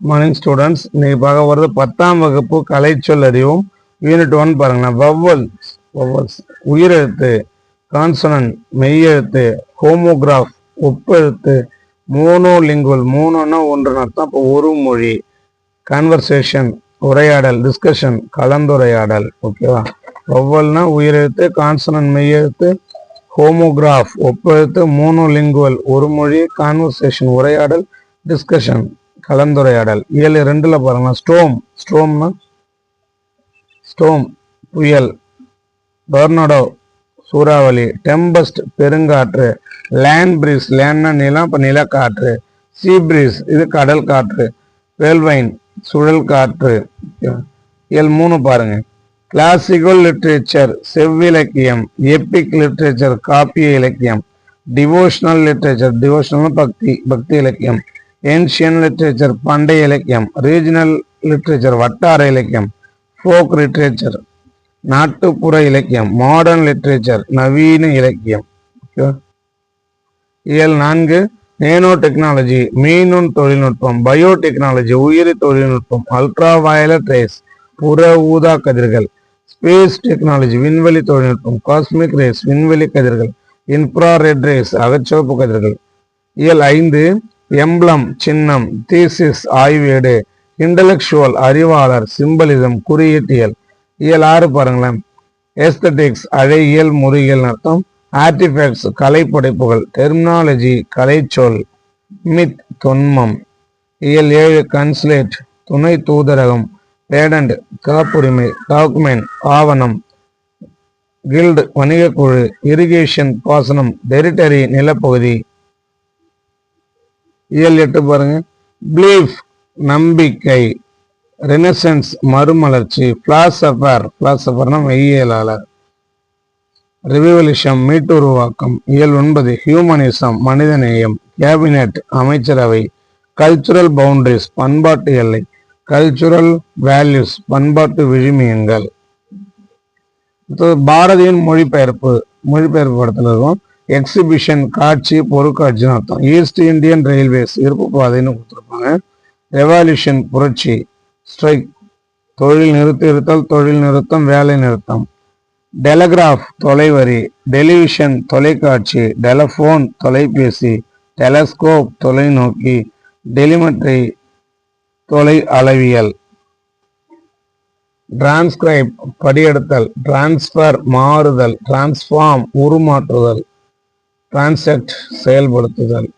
Morning students இன்னைக்கு பார்க்க போகிறது பத்தாம் வகுப்பு கலைச்சொல் அறிவும். யூனிட் ஒன் பாருங்கண்ணா வவ்வல் வவ்வல்ஸ் உயிரெழுத்து கான்சனன் மெய்யெழுத்து ஹோமோகிராஃப் ஒப்பெழுத்து மோனோலிங்குவல் மூணுன்னா ஒன்றுன்னு அர்த்தம். இப்போ ஒரு மொழி கான்வர்சேஷன் உரையாடல் டிஸ்கஷன் கலந்துரையாடல். ஓகேவா வவ்வல்னா உயிரெழுத்து கான்சனன் மெய்யெழுத்து ஹோமோகிராஃப் ஒப்பெழுத்து மோனோலிங்குவல் ஒரு மொழி கான்வர்சேஷன் உரையாடல் டிஸ்கஷன் கலந்துரையாடல். ஏழு ரெண்டுல பாருங்க. ஸ்டோம். ஸ்டோம்னா ஸ்டோம் புயல் டொர்னடோ சூறாவளி டெம்பஸ்ட் பெருங்காற்று லேண்ட் பிரீஸ் லேண்ட்னா நிலம் இப்போ நிலக்காற்று சீ பிரீஸ் இது கடல் காற்று வேல்வைன் சுழல் காற்று. ஏழு மூணு பாருங்க. கிளாசிக்கல் லிட்ரேச்சர் செவ்விலக்கியம் எப்பிக் லிட்ரேச்சர் காப்பிய இலக்கியம் டிவோஷனல் லிட்ரேச்சர் டிவோஷனல் பக்தி பக்தி இலக்கியம். ஏன்ஷியன் லிட்ரேச்சர் பண்டைய இலக்கியம் ரீஜனல் லிட்ரேச்சர் வட்டார இலக்கியம் ஃபோக் லிட்ரேச்சர் நாட்டுப்புற இலக்கியம் மாடர்ன் லிட்ரேச்சர் நவீன இலக்கியம் இயல் நான்கு நேனோ டெக்னாலஜி மீனுண் தொழில்நுட்பம் பயோ டெக்னாலஜி உயிரி தொழில்நுட்பம் அல்ட்ரா வயலட் ரேஸ் புற ஊதா கதிர்கள் ஸ்பேஸ் டெக்னாலஜி விண்வெளி தொழில்நுட்பம் காஸ்மிக் ரேஸ் விண்வெளி கதிர்கள் இன்ஃப்ராரெட் ரேஸ் அகச்சிவப்பு கதிர்கள் இயல் ஐந்து எம்ப்ளம் சின்னம் தீசிஸ் ஆய்வேடு இன்டலெக்சுவல் அறிவாளர் சிம்பலிசம் குறியீட்டியல். இயல் ஆறு பாருங்களேன். எஸ்தட்டிக்ஸ் அழகியல் முறியியல் அர்த்தம். ஆர்டிஃபேக்ட்ஸ் கலைப்படைப்புகள் டெர்மினாலஜி கலைச்சொல். மித் தொன்மம். இயல் ஏழு கன்சுலேட் துணை தூதரகம். பேடண்ட் காப்புரிமை டாக்குமெண்ட் ஆவணம். கில்டு வணிகக்குழு இரிகேஷன் பாசனம். டெரிட்டரி நிலப்பகுதி. இயல் எட்டு பாருங்க. பிலீஃப் நம்பிக்கை ரெனசன்ஸ் மறுமலர்ச்சி பிளாசபர் பிளாசபர்னா மெய்யியலாளர். ரிவிவலிஷம் மீட்டுருவாக்கம் இயல் ஒன்பது ஹியூமனிசம் மனிதநேயம் கேபினெட் அமைச்சரவை கல்ச்சுரல் பவுண்டரிஸ் பண்பாட்டு எல்லை கல்ச்சுரல் வேல்யூஸ் பண்பாட்டு விழுமியங்கள். பாரதியின் மொழிபெயர்ப்பு மொழிபெயர்ப்பு படத்தில் இருக்கும். எக்ஸிபிஷன் காட்சி பொருட்காட்சின்னு அர்த்தம். ஈஸ்ட் இந்தியன் ரயில்வேஸ் இருப்பு பாதைன்னு கொடுத்துருப்பாங்க. ரெவல்யூஷன் புரட்சி ஸ்ட்ரைக் தொழில் நிறுத்திருத்தல் தொழில் நிறுத்தம் வேலை நிறுத்தம். டெலகிராஃப் தொலைவரி. டெலிவிஷன் தொலைக்காட்சி. டெலஃபோன் தொலைபேசி. டெலஸ்கோப் தொலைநோக்கி. டெலிமெட்ரி தொலை அளவியல். டிரான்ஸ்கிரைப் படியெடுத்தல். டிரான்ஸ்ஃபர் மாறுதல். டிரான்ஸ்ஃபார்ம் உருமாற்றுதல். டிரான்சாக்ட் செயல்படுத்துதல்.